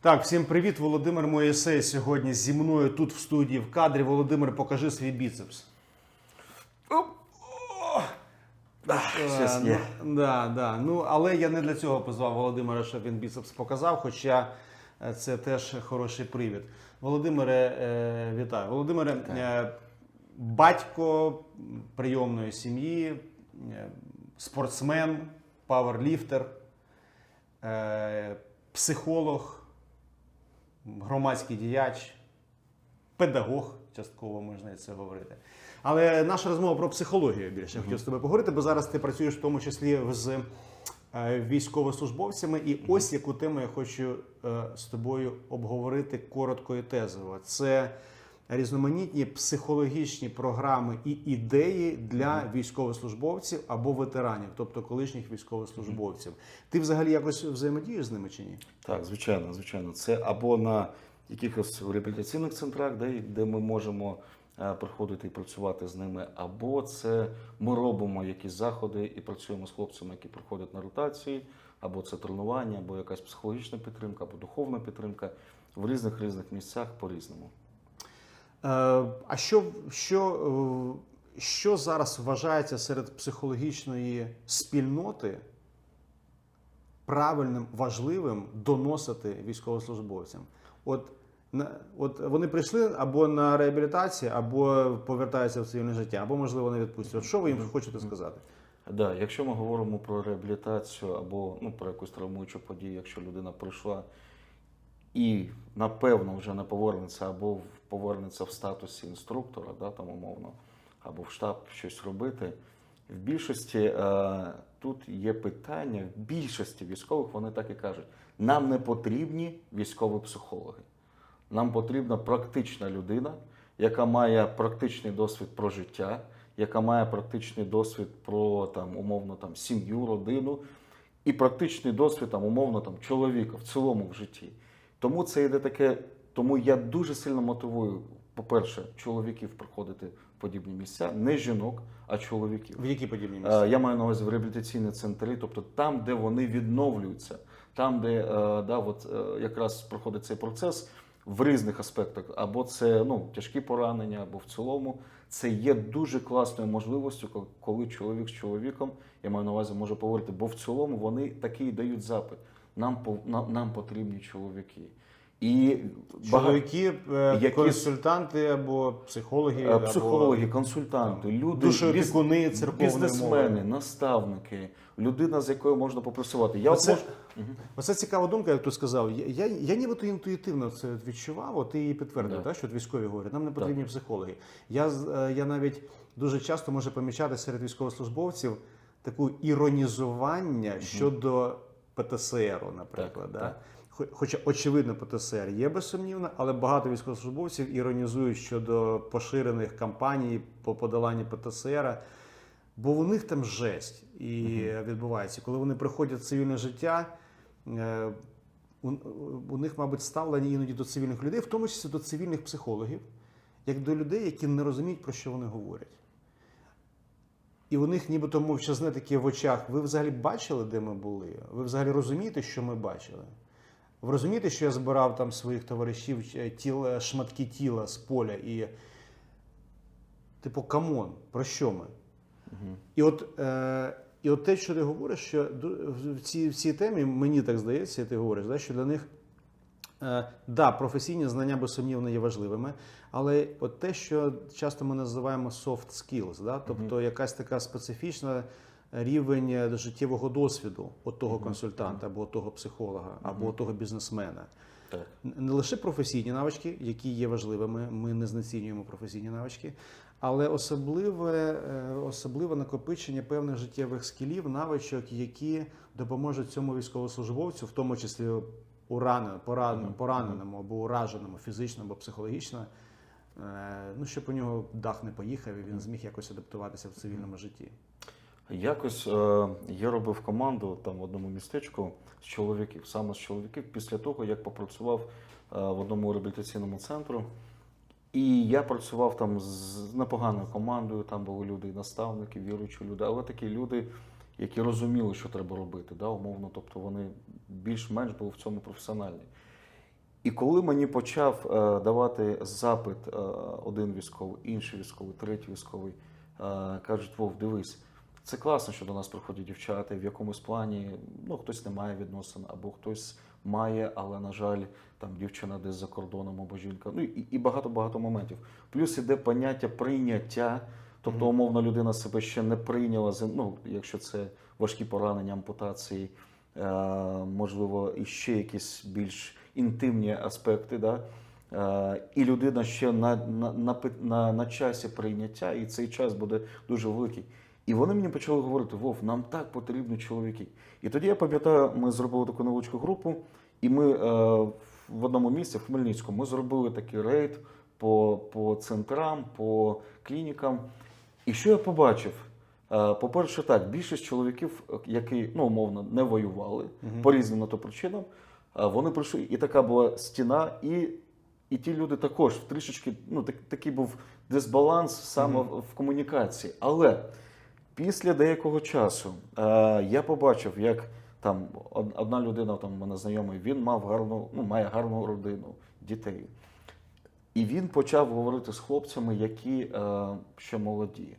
Так, всім привіт, Володимир Моєсей сьогодні зі мною тут в студії в кадрі. Володимир, покажи свій біцепс. щось Е, є. Ну, да, да. ну, але я не для цього позвав Володимира, щоб він біцепс показав, хоча е, це теж хороший привід. Володимире, е, вітаю. Володимире, е, батько прийомної сім'ї, спортсмен, паверліфтер, психолог, громадський діяч, педагог, частково можна і це говорити. Але наша розмова про психологію більше я хотів з тобою поговорити, бо зараз ти працюєш в тому числі з е, військовослужбовцями. І ось яку тему я хочу е, з тобою обговорити коротко і тезово. Це різноманітні психологічні програми і ідеї для військовослужбовців або ветеранів, тобто колишніх військовослужбовців. Ти взагалі якось взаємодієш з ними чи ні? Так, звичайно, звичайно. Це або на якихось реабілітаційних центрах, де, де ми можемо е, приходити і працювати з ними, або це ми робимо якісь заходи і працюємо з хлопцями, які приходять на ротації, або це тренування, або якась психологічна підтримка, або духовна підтримка в різних різних місцях по-різному. Е, А що, що, е, що зараз вважається серед психологічної спільноти правильним, важливим доносити військовослужбовцям? От, от вони прийшли або на реабілітацію, або повертаються в цивільне життя, або, можливо, на відпустці. От що ви їм хочете сказати? Да, якщо ми говоримо про реабілітацію або ну, про якусь травмуючу подію, якщо людина прийшла і напевно вже не повернеться або в- повернеться в статусі інструктора, да, там умовно, або в штаб щось робити. В більшості е, тут є питання, в більшості військових вони так і кажуть: нам не потрібні військові психологи. Нам потрібна практична людина, яка має практичний досвід про життя, яка має практичний досвід про там, умовно там, сім'ю, родину, і практичний досвід там, умовно там, чоловіка в цілому в житті. Тому це йде таке. Тому я дуже сильно мотивую, по-перше, чоловіків приходити в подібні місця, не жінок, а чоловіків. В які подібні місця? Е, Я маю на увазі в реабілітаційні центри, тобто там, де вони відновлюються, там, де е, да, от, е, якраз проходить цей процес в різних аспектах, або це ну, тяжкі поранення, або в цілому, це є дуже класною можливістю, коли чоловік з чоловіком, я маю на увазі, може поговорити, бо в цілому вони такий дають запит. Нам, нам, нам потрібні чоловіки. І Чоловіки, е, які- консультанти або психологи, Е, психологи, або консультанти, люди, душоопікуни біз- бізнесмени, мови. наставники, людина, з якою можна попрацювати. Я Оце, можу- оце цікава думка, як ти сказав. Я, я, я нібито інтуїтивно це відчував, от ти її підтвердив, так, що от військові говорять, нам не потрібні психологи. Я, е, я навіть дуже часто можу помічати серед військовослужбовців таку іронізування щодо ПТСР, наприклад. Так, да? так. Хо- Хоча, очевидно, ПТСР є безсумнівно, але багато військовослужбовців іронізують щодо поширених кампаній по подоланню ПТСР. Бо у них там жесть і відбувається. Коли вони приходять в цивільне життя, е, у, у них, мабуть, ставлення іноді до цивільних людей, в тому числі до цивільних психологів, як до людей, які не розуміють, про що вони говорять. І у них нібито мовчазне таке в очах. Ви взагалі бачили, де ми були? Ви взагалі розумієте, що ми бачили? Ви розумієте, що я збирав там своїх товаришів е, тіл, е, шматки тіла з поля і. Типу, камон, про що ми? І от, е, і от те, що ти говориш, що в цій, в цій темі, мені так здається, ти говориш, да, що для них е, да, професійні знання безсумнівно є важливими, але от те, що часто ми називаємо soft skills, да, тобто якась така специфічна рівень е, життєвого досвіду от того консультанта, або от того психолога, або от того бізнесмена. Так. Не лише професійні навички, які є важливими, ми не знецінюємо професійні навички, але особливе, е, особливе накопичення певних життєвих скілів, навичок, які допоможуть цьому військовослужбовцю, в тому числі ураненому, пораненому, пораненому або ураженому фізично або психологічно, е, ну щоб у нього дах не поїхав і він зміг якось адаптуватися в цивільному житті. Якось е, я робив команду там в одному містечку з чоловіків, саме з чоловіків, після того, як попрацював е, в одному реабілітаційному центру. І я працював там з непоганою командою, там були люди, наставники, віруючі люди, але такі люди, які розуміли, що треба робити, да, умовно, тобто вони більш-менш були в цьому професіональні. І коли мені почав е, давати запит е, один військовий, інший військовий, третій військовий, е, кажуть, Вов, дивись, це класно, що до нас приходять дівчата, в якомусь плані ну, хтось не має відносин, або хтось має, але, на жаль, там дівчина десь за кордоном або жінка. Ну і, і багато-багато моментів. Плюс іде поняття прийняття. Тобто, умовно, людина себе ще не прийняла, ну, якщо це важкі поранення, ампутації, е, можливо, і ще якісь більш інтимні аспекти. Да? Е, і людина ще на, на, на, на, на часі прийняття, і цей час буде дуже великий. І вони мені почали говорити: Вов, нам так потрібні чоловіки. І тоді я пам'ятаю, ми зробили таку невеличку групу, і ми е, в одному місці, в Хмельницькому, ми зробили такий рейд по, по центрам, по клінікам. І що я побачив? Е, По-перше, так, більшість чоловіків, які ну, умовно не воювали Мгм. по різним на то причинам, е, вони прийшли, і така була стіна, і, і ті люди також трішечки, ну, так, такий був дисбаланс саме в, в комунікації. Але після деякого часу е, я побачив, як там одна людина, там мене знайомий, він мав гарну, ну, має гарну родину, дітей. І він почав говорити з хлопцями, які е, ще молоді,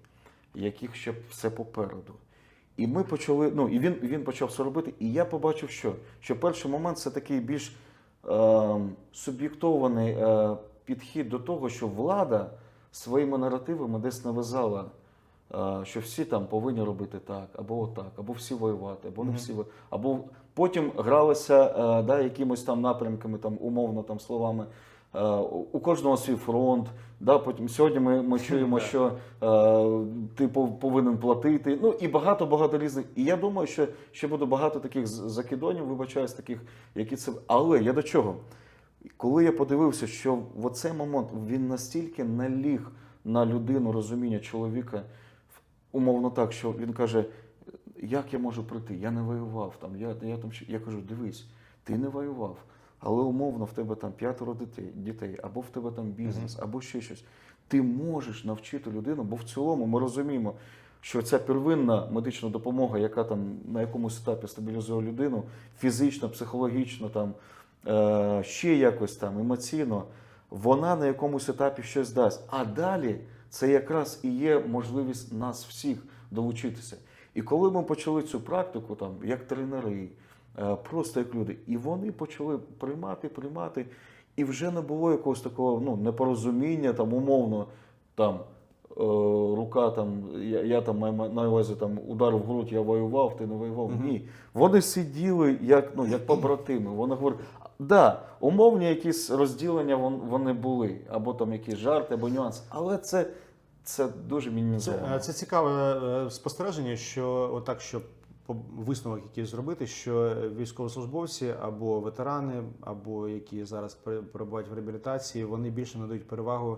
яких ще все попереду. І ми почали, ну і він, він почав це робити. І я побачив, що, що перший момент це такий більш е, суб'єктований е, підхід до того, що влада своїми наративами десь навязала, що всі там повинні робити так, або отак, або всі воювати, або не всі воювати. Або потім гралися е, да, якимось там напрямками, там, умовно там словами. Е, у кожного свій фронт. Да, потім сьогодні ми, ми чуємо, що е, ти повинен платити. Ну і багато багато різних. І я думаю, що ще буде багато таких закидонів, вибачаюсь, таких, які це. Але я до чого? Коли я подивився, що в оцей момент він настільки наліг на людину розуміння чоловіка, умовно так, що він каже: як я можу прийти? Я не воював там. Я, я там я кажу, дивись, ти не воював. Але умовно в тебе там п'ятеро дітей, дітей, або в тебе там бізнес, або ще щось. Ти можеш навчити людину, бо в цілому ми розуміємо, що ця первинна медична допомога, яка там на якомусь етапі стабілізує людину, фізично, психологічно, там е, ще якось там емоційно, вона на якомусь етапі щось дасть. А далі це якраз і є можливість нас всіх долучитися. І коли ми почали цю практику, там як тренери, е, просто як люди, і вони почали приймати, приймати, і вже не було якогось такого ну, непорозуміння, там умовно там. е, Рука там, я, я там на увазі там удар в грудь, я воював, ти не воював. Мгм. Ні. Вони сиділи як, ну, як побратими. Вони говорять, да, умовні якісь розділення вони були, або там якісь жарти, або нюанси. Але це, це дуже Це, мінімізовано. е, це цікаве е, спостереження, що отак, щоб висновок якийсь зробити, що військовослужбовці або ветерани, або які зараз перебувають в реабілітації, вони більше надають перевагу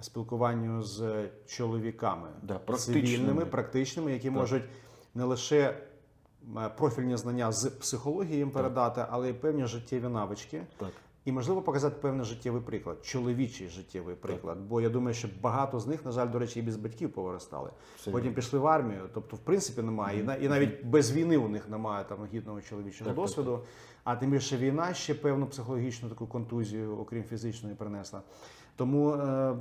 спілкуванню з чоловіками Да, практичними. цивільними, практичними, які Так. можуть не лише профільні знання з психології їм передати, але й певні життєві навички. Так. І можливо показати певний життєвий приклад, чоловічий життєвий приклад. Бо я думаю, що багато з них, на жаль, до речі, і без батьків повиростали. Все Потім пішли в армію. Тобто, в принципі, немає. І, на- і навіть без війни у них немає там гідного чоловічого Так, так, досвіду. А тим більше війна ще певну психологічну таку контузію, окрім фізичної, принесла. Тому е,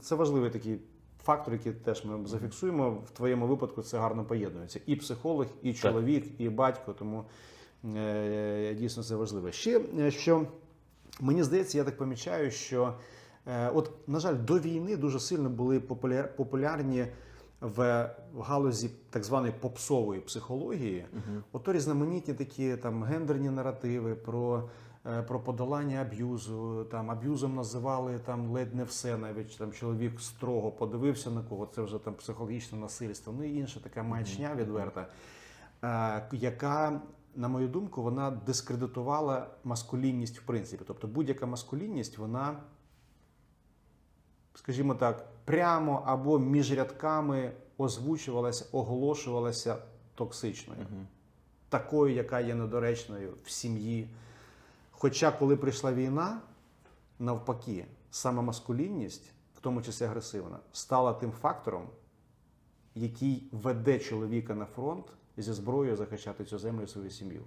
це важливий такий фактор, який теж ми зафіксуємо. В твоєму випадку це гарно поєднується. І психолог, і чоловік, і батько. Тому е, дійсно це важливо. Ще е, що мені здається, я так помічаю, що е, от, на жаль, до війни дуже сильно були популярні в галузі так званої попсової психології. Ото різноманітні такі там гендерні наративи про. Е, Про подолання аб'юзу, там аб'юзом називали там ледь не все, навіть там чоловік строго подивився на кого, це вже там психологічне насильство. Ну і інша така маячня відверта, е, яка, на мою думку, вона дискредитувала маскулінність в принципі. Тобто будь-яка маскулінність, вона, скажімо так, прямо або між рядками озвучувалася, оголошувалася токсичною, такою, яка є недоречною в сім'ї. Хоча, коли прийшла війна, навпаки, саме маскулінність, в тому числі агресивна, стала тим фактором, який веде чоловіка на фронт зі зброєю захищати цю землю і свою сім'ю.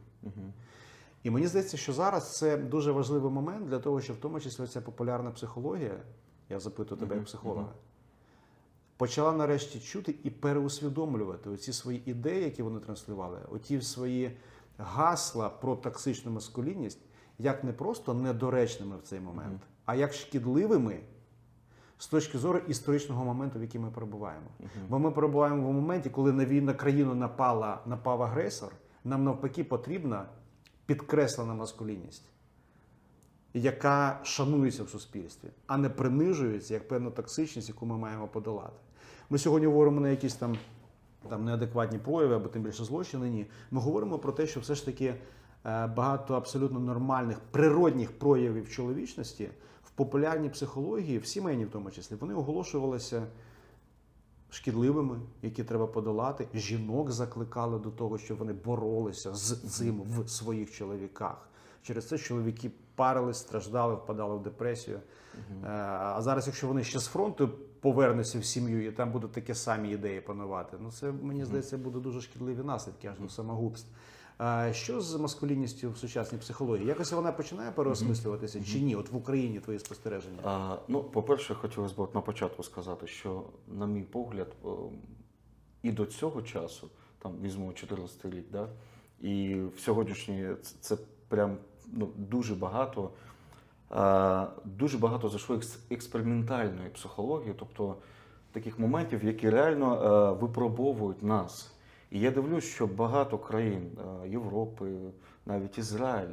І мені здається, що зараз це дуже важливий момент для того, щоб в тому числі ця популярна психологія, я запитую тебе як психолога, почала нарешті чути і переусвідомлювати оці свої ідеї, які вони транслювали, оті свої гасла про токсичну маскулінність, як не просто недоречними в цей момент, а як шкідливими з точки зору історичного моменту, в який ми перебуваємо. Бо ми перебуваємо в моменті, коли на війну країну напала, напав агресор, нам навпаки потрібна підкреслена маскулінність, яка шанується в суспільстві, а не принижується як певна токсичність, яку ми маємо подолати. Ми сьогодні говоримо на якісь там, там неадекватні прояви або тим більше злочини. Ні. Ми говоримо про те, що все ж таки багато абсолютно нормальних природних проявів чоловічності в популярній психології, в сімейній в тому числі, вони оголошувалися шкідливими, які треба подолати. Жінок закликали до того, щоб вони боролися з цим в своїх чоловіках. Через це чоловіки парились, страждали, впадали в депресію. Е, А зараз, якщо вони ще з фронту повернуться в сім'ю, і там будуть такі самі ідеї панувати, ну це мені здається буде дуже шкідливі наслідки аж до самогубств. А Що з маскулінністю в сучасній психології? Якось вона починає переосмислюватися чи ні? От в Україні твої спостереження? А, ну, по-перше, хотілося б от на початку сказати, що, на мій погляд, і до цього часу, там візьмемо 14 рік, да, і в сьогоднішній це, прям ну, дуже багато. Дуже багато зайшло експериментальної психології, тобто таких моментів, які реально е, випробовують нас. І я дивлюсь, що багато країн е, Європи, навіть Ізраїль,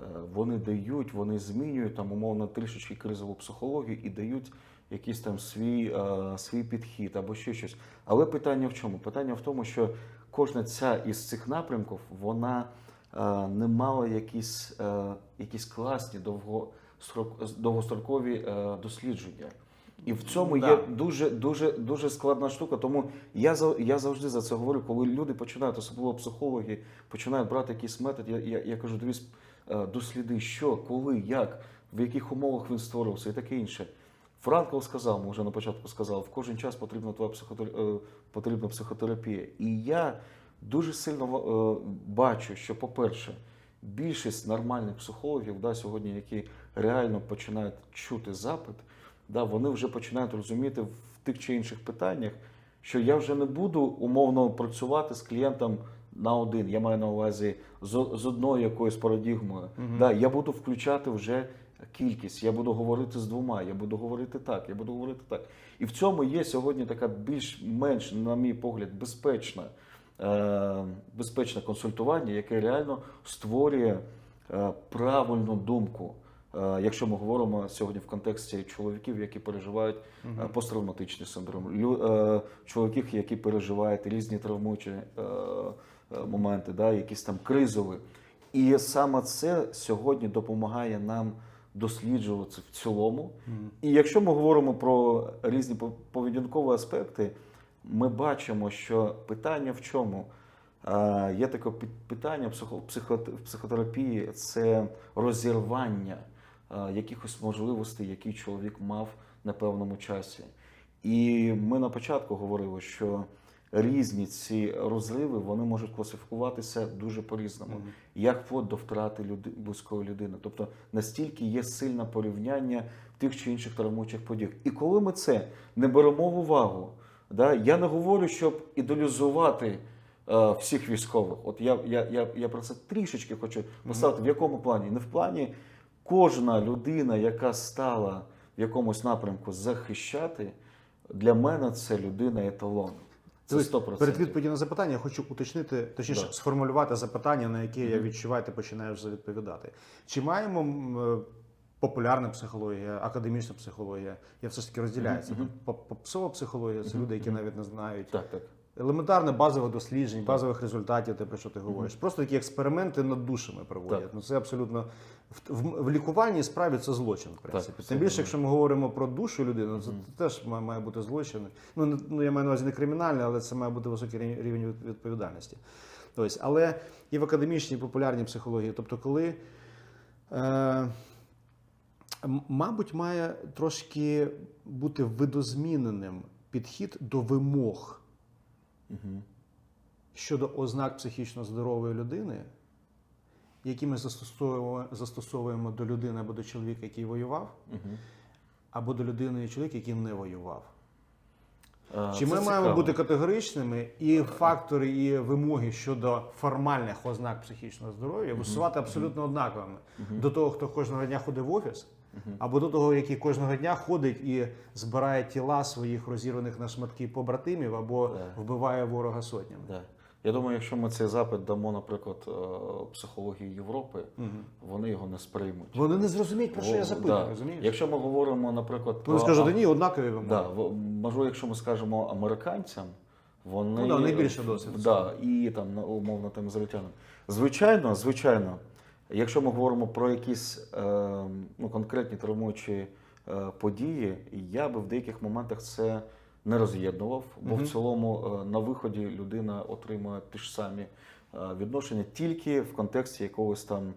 е, вони дають, вони змінюють там умовно трішечки кризову психологію і дають якийсь там свій, е, свій підхід або ще щось. Але питання в чому? Питання в тому, що кожна ця із цих напрямків вона не мала якісь, якісь класні довгострок- довгострокові дослідження. І в цьому Да. є дуже дуже дуже складна штука. Тому я за я завжди за це говорю, коли люди починають, особливо психологи, починають брати якийсь метод. Я, я, я кажу, дивись, е, досліди, що, коли, як, в яких умовах він створився і таке інше. Франкл сказав, ми вже на початку сказав, в кожен час потрібна твоя психотер... е, потрібна психотерапія. І я дуже сильно е, бачу, що, по-перше, більшість нормальних психологів, да, сьогодні, які реально починають чути запит, да, вони вже починають розуміти в тих чи інших питаннях, що я вже не буду умовно працювати з клієнтом на один. Я маю на увазі з, з одною якоюсь парадігмою. Да, я буду включати вже кількість, я буду говорити з двома, я буду говорити так, я буду говорити так. І в цьому є сьогодні така більш-менш, на мій погляд, безпечна, е, безпечне консультування, яке реально створює е, правильну думку. Е, Якщо ми говоримо сьогодні в контексті чоловіків, які переживають е, посттравматичний синдром, лю- е, чоловіків, які переживають різні травмуючі моменти, да, якісь там кризові. І саме це сьогодні допомагає нам досліджувати в цілому. І якщо ми говоримо про різні пов- поведінкові аспекти, ми бачимо, що питання в чому? Е, Є таке питання в психотерапії це розірвання якихось можливостей, які чоловік мав на певному часі. І ми на початку говорили, що різні ці розриви вони можуть класифікуватися дуже по-різному, як вплоть до втрати люди, близької людини. Тобто настільки є сильне порівняння тих чи інших травмуючих подій. І коли ми це не беремо в увагу, да, я не говорю, щоб ідеалізувати е, всіх військових. От я, я, я, я про це трішечки хочу поставити. В якому плані? Не в плані кожна людина, яка стала в якомусь напрямку захищати, для мене це людина еталон. Це Дивись, 100%. Перед відповіддю на запитання я хочу уточнити, точніше, Да. сформулювати запитання, на яке я відчуваю, ти починаєш вже відповідати. Чи маємо е, популярна психологія, академічна психологія? Я все ж таки розділяється. По- Попсова психологія це люди, які навіть не знають. Так, так. Елементарне базових досліджень, базових результатів, те, про що ти говориш. Просто такі експерименти над душами проводять. Так. Ну це абсолютно в, в, в лікуванні справі це злочин, в принципі. це Тим більше, якщо ми говоримо про душу людини, це теж має, має бути злочин. Ну, не- ну я маю на увазі не кримінальне, але це має бути високий рівень- рівень відповідальності. Тобто, але і в академічній, і популярній психології, тобто, коли. Е, Мабуть, має трошки бути видозміненим підхід до вимог щодо ознак психічно здорової людини які ми застосовуємо, застосовуємо до людини або до чоловіка, який воював, Мгм. або до людини і чоловіка, який не воював. Е, Чи ми маємо бути категоричними і фактори і вимоги щодо формальних ознак психічного здоров'я висувати абсолютно однаковими? До того, хто кожного дня ходить в офіс, або до того, який кожного дня ходить і збирає тіла своїх розірваних на шматки побратимів або Да. вбиває ворога сотнями? Да. Я думаю, якщо ми цей запит дамо, наприклад, е, психології Європи, вони його не сприймуть. Вони не зрозуміють, про що я запитую, да. розумієш? Якщо ми говоримо, наприклад, Вони скажуть, «Та ні, однакові вимоги. Да, можливо, якщо ми скажемо американцям, вони Ну да, найбільше досвід. Да, і там на- умовно там ізраїльтянам. Звичайно, звичайно, якщо ми говоримо про якісь е, ну, конкретні травмуючі е, події, я би в деяких моментах це не роз'єднував, бо в цілому е, на виході людина отримує ті ж самі відношення тільки в контексті якогось там.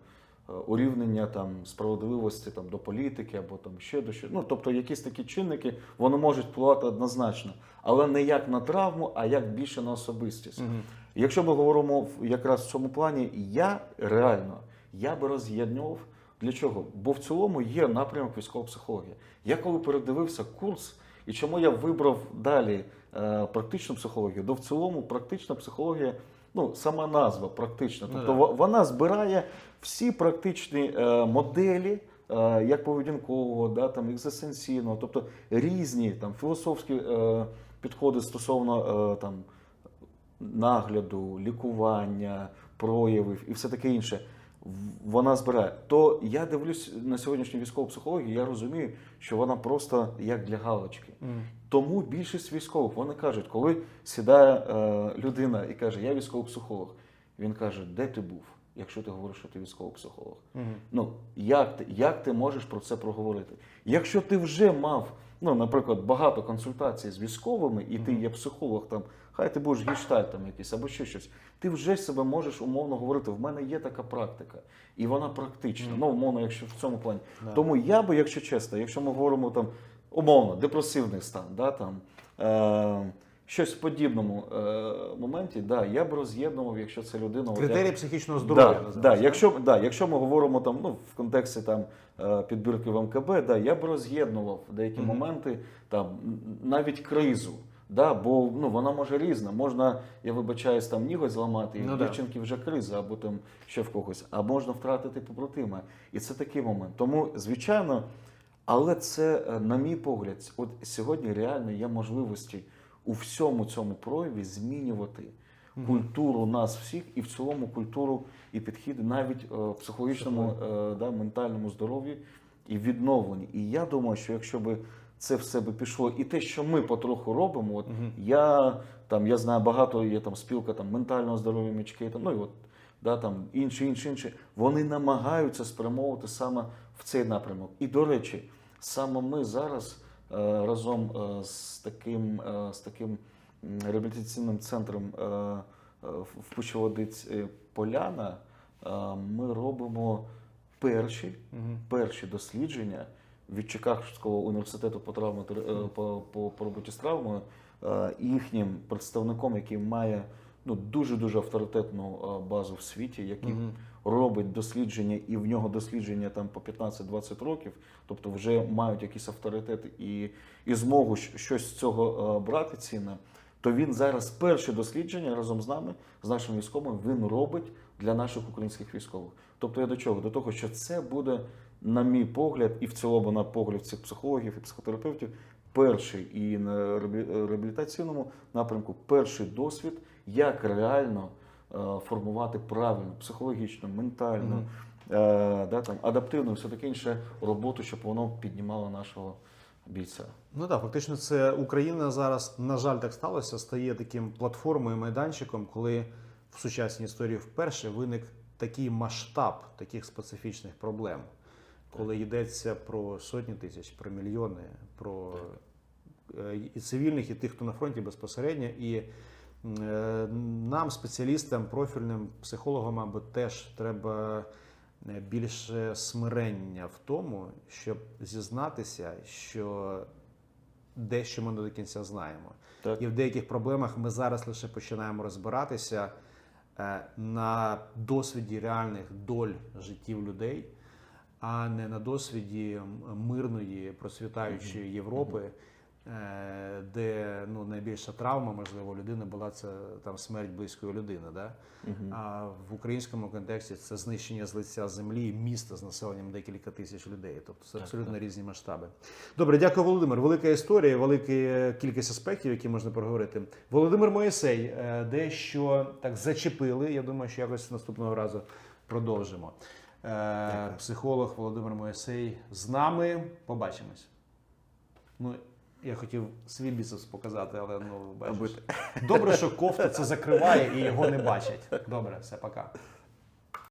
Урівнення там справедливості там до політики або там ще до що. Ну тобто якісь такі чинники вони можуть впливати однозначно, але не як на травму, а як більше на особистість. Мгм. Якщо ми говоримо якраз в цьому плані, я реально я би роз'єднував для чого? Бо в цілому є напрямок військова психологія. Я коли передивився курс, і чому я вибрав далі е, практичну психологію, то в цілому практична психологія, ну сама назва практична, Ну тобто во- вона збирає всі практичні е, моделі. е, Як поведінкового, да, там, екзистенційного, тобто різні там, філософські е, підходи стосовно е, там, нагляду, лікування, проявів і все таке інше. Вона збирає. То я дивлюсь на сьогоднішню військову психологію, я розумію, що вона просто як для галочки. Мгм. Тому більшість військових вони кажуть, коли сідає е, людина і каже, я військовий психолог, він каже, де ти був, якщо ти говориш, що ти військовий психолог. Мгм. Ну, як ти, як ти можеш про це проговорити? Якщо ти вже мав, ну, наприклад, багато консультацій з військовими, і ти є психолог, там, хай ти будеш гештальтом якийсь або ще щось, ти вже себе можеш умовно говорити, в мене є така практика, і вона практична. Ну, умовно, якщо в цьому плані. Да. Тому я би, якщо чесно, якщо ми говоримо там умовно, депресивний стан, да, там, е, щось в подібному е, моменті, да, я б роз'єднував, якщо це людина. Критерії психічного здоров'я. Да, да, якщо, да, якщо ми говоримо там, ну, в контексті там, е, підбірки в МКБ, да, я б роз'єднував деякі Мгм. моменти, там, навіть кризу. Да, бо ну, вона може різна. Можна, я вибачаюсь, там ніготь зламати, і Ну в да. дівчинки вже криза, або там ще в когось, а можна втратити побратима. І це такий момент. Тому, звичайно, але це, е, на мій погляд, от сьогодні реально є можливості у всьому цьому прояві змінювати культуру нас всіх і в цілому культуру і підхід навіть е, в психологічному е, да, ментальному здоров'ї і відновленні. І я думаю, що якщо би це все би пішло, і те, що ми потроху робимо, от Мгм. я там я знаю багато є там спілка там ментального здоров'я мічки, там, ну і от да, там інші, інші, інші, вони намагаються спрямовувати саме в цей напрямок. І до речі, саме ми зараз е, разом е, з таким, е, з таким реабілітаційним центром в- в е, Поляна ми робимо перші, перші дослідження від Чикагського університету по травмі е, по, по, по роботі з травмою е, їхнім представником, який має ну дуже дуже авторитетну е, базу в світі, який Мгм. робить дослідження, і в нього дослідження там по 15-20 років, тобто вже мають якийсь авторитет і, і змогу щось з цього брати цінне. То він зараз перше дослідження разом з нами, з нашими військовими, він робить для наших українських військових. Тобто я до чого? До того, що це буде, на мій погляд, і в цілому на погляд цих психологів і психотерапевтів, перший і на реабілітаційному напрямку перший досвід, як реально е, формувати правильно, психологічно, ментально, е, да, там, адаптивну, все таке інше роботу, щоб воно піднімало нашого бійця. Ну так, фактично, це Україна зараз, на жаль, так сталося, стає таким платформою, майданчиком, коли в сучасній історії вперше виник такий масштаб таких специфічних проблем, коли йдеться про сотні тисяч, про мільйони, про е, і цивільних, і тих, хто на фронті безпосередньо. І е, нам, спеціалістам, профільним психологам, або теж треба е, більше смирення в тому, щоб зізнатися, що дещо ми не до кінця знаємо. Так. І в деяких проблемах ми зараз лише починаємо розбиратися. на досвіді реальних доль життів людей, а не на досвіді мирної процвітаючої Європи, е, де ну, найбільша травма, можливо, у людини була це там смерть близької людини. Да? А в українському контексті це знищення з лиця землі міста з населенням декілька тисяч людей. Тобто це абсолютно різні масштаби. Добре, дякую, Володимир. Велика історія, велика кількість аспектів, які можна проговорити. Володимир Моїсей, е, дещо так зачепили. Я думаю, що якось наступного разу продовжимо. Е, Психолог Володимир Моєсей з нами. Побачимось. Ну, я хотів свій бізнес показати, але ну бачиш. Добре, що кофта це закриває і його не бачать. Добре, все, пока.